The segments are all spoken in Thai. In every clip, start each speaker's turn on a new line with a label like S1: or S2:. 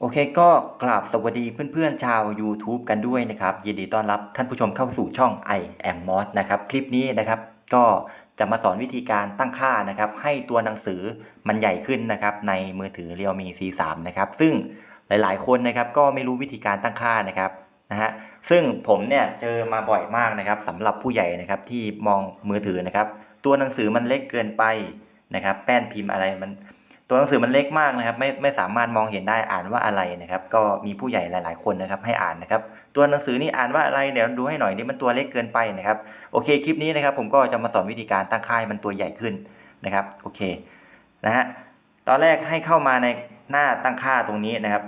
S1: โอเคก็กราบสวัสดีเพื่อนๆชาว YouTube กันด้วยนะครับ ยินดีต้อนรับท่านผู้ชมเข้าสู่ช่อง I am Moss นะครับ คลิปนี้นะครับ ก็จะมาสอนวิธีการตั้งค่านะครับ ให้ตัวหนังสือมันใหญ่ขึ้นนะครับ ในมือถือ Realme C3 นะครับ ซึ่งหลายๆ คนนะครับ ก็ไม่รู้วิธีการตั้งค่านะครับนะฮะซึ่งผมเนี่ยเจอมาบ่อยมากนะครับสำหรับผู้ใหญ่นะครับที่มองมือถือนะครับ ตัวหนังสือมันเล็กเกินไปนะครับ แป้นพิมพ์อะไรมัน ตัวหนังสือมันเล็กมากนะครับ ไม่ไม่สามารถมองเห็นได้อ่านว่าอะไรนะครับ ก็มีผู้ใหญ่หลาย ๆ คนนะครับ ให้อ่านนะครับ ตัวหนังสือนี่อ่านว่าอะไรเดี๋ยวดูให้หน่อยนี่มันตัวเล็กเกินไปนะครับโอเคคลิปนี้นะครับ ผมก็จะมาสอนวิธีการตั้งค่าให้มันตัวใหญ่ขึ้นนะครับโอเคนะฮะตอนแรกให้เข้ามาในหน้าตั้งค่าตรงนี้นะครับ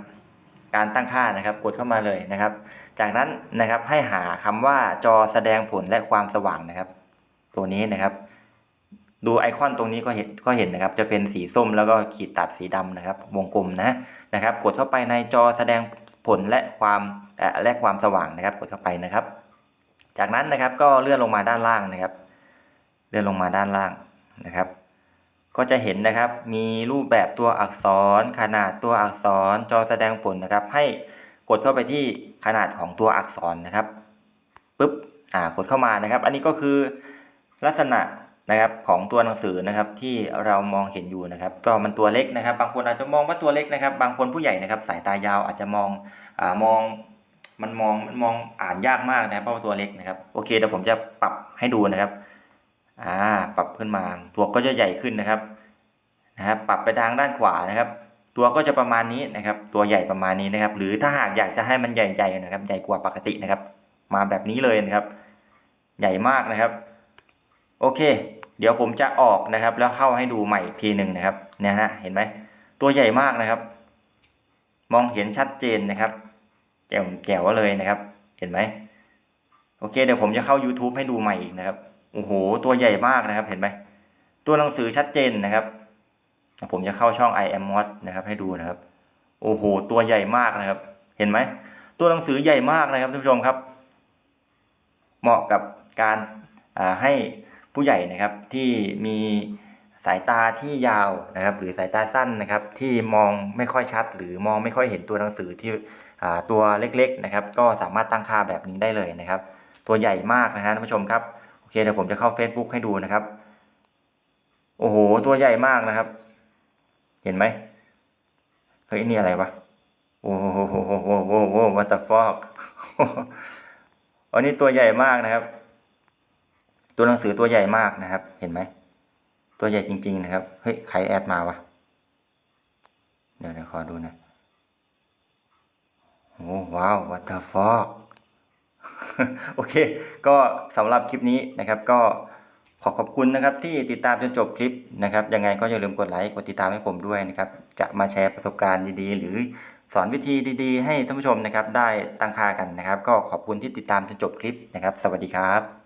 S1: การตั้งค่านะครับ กดเข้ามาเลยนะครับ จากนั้นนะครับให้หาคำว่าจอแสดงผลและความสว่างนะครับ ตัวนี้นะครับ ดูไอคอนตรงนี้ก็เห็นก็เห็นนะครับ จะเป็นสีส้มแล้วก็ขีดตัดสีดำนะครับ วงกลมนะนะครับ กดเข้าไปในจอแสดงผลและความและความสว่างนะครับ กดเข้าไปนะครับ จากนั้นนะครับก็เลื่อนลงมาด้านล่างนะครับ เลื่อนลงมาด้านล่างนะครับ ก็จะเห็นนะครับมีรูปแบบตัวอักษร ขนาดตัวอักษร จอแสดงผลนะครับ ให้กดเข้าไปที่ขนาดของตัวอักษรนะครับปุ๊บอ่ากดเข้ามานะครับ อันนี้ก็คือลักษณะ นะครับของตัวหนังสือนะครับที่เรามองเห็นอยู่นะครับก็มันตัวเล็กนะครับ บางคนอาจจะมองว่าตัวเล็กนะครับ บางคนผู้ใหญ่นะครับสายตายาวอาจจะมองอ่ามองมันมองมันมองอ่านยากมากนะเพราะว่าตัวเล็กนะครับโอเคเดี๋ยวผมจะปรับให้ดูนะครับอ่าปรับขึ้นมาตัวก็จะใหญ่ขึ้นนะครับนะครับปรับไปทางด้านขวานะครับ ตัวก็จะประมาณนี้นะครับ ตัวใหญ่ประมาณนี้นะครับ หรือถ้าหากอยากจะให้มันใหญ่ๆนะครับ ใหญ่กว่าปกตินะครับ มาแบบนี้เลยนะครับ ใหญ่มากนะครับ โอเค เดี๋ยวผมจะออกนะครับ แล้วเข้าให้ดูใหม่อีกทีหนึ่งนะครับเนี่ยฮะเห็นไหมตัวใหญ่มากนะครับ มองเห็นชัดเจนนะครับแจ๋วแจ๋วเลยนะครับ เห็นไหมโอเคเดี๋ยวผมจะเข้า YouTube ให้ดูใหม่อีกนะครับโอ้โหตัวใหญ่มากนะครับ เห็นไหมตัวหนังสือชัดเจนนะครับ ผมจะเข้าช่อง I am Mod นะครับ ให้ดูนะครับ โอ้โหตัวใหญ่มากนะครับ เห็นไหมตัวหนังสือใหญ่มากนะครับท่านผู้ชมครับ เหมาะกับการให้ ผู้ใหญ่นะครับที่มีสายตาที่ยาวนะครับ หรือสายตาสั้นนะครับ ที่มองไม่ค่อยชัด หรือมองไม่ค่อยเห็นตัวหนังสือที่ตัวเล็กๆนะครับ ก็สามารถตั้งค่าแบบนี้ได้เลยนะครับ ตัวใหญ่มากนะฮะท่านผู้ชมครับโอเคเดี๋ยวผมจะเข้า Facebook ให้ดูนะครับ โอ้โห ตัวใหญ่มากนะครับ เห็นไหมเฮ้ยนี่อะไรวะโอ้โหโหโหโหโหโห what the fuck อันนี้ตัวใหญ่มากนะครับ ตัวหนังสือตัวใหญ่มากนะครับ เห็นไหม ตัวใหญ่จริง ๆ นะครับ เฮ้ย ใครแอดมาวะ เดี๋ยวเดี๋ยวขอดูนะโอ้ว้าว what the fuck โอเค ก็สำหรับคลิปนี้นะครับ ก็ขอขอบคุณนะครับที่ติดตามจนจบคลิปนะครับ ยังไงก็อย่าลืมกดไลค์กดติดตามให้ผมด้วยนะครับ จะมาแชร์ประสบการณ์ดีๆ หรือสอนวิธีดีๆ ให้ท่านผู้ชมนะครับ ได้ตั้งค่ากันนะครับ ก็ขอบคุณที่ติดตามจนจบคลิปนะครับ สวัสดีครับ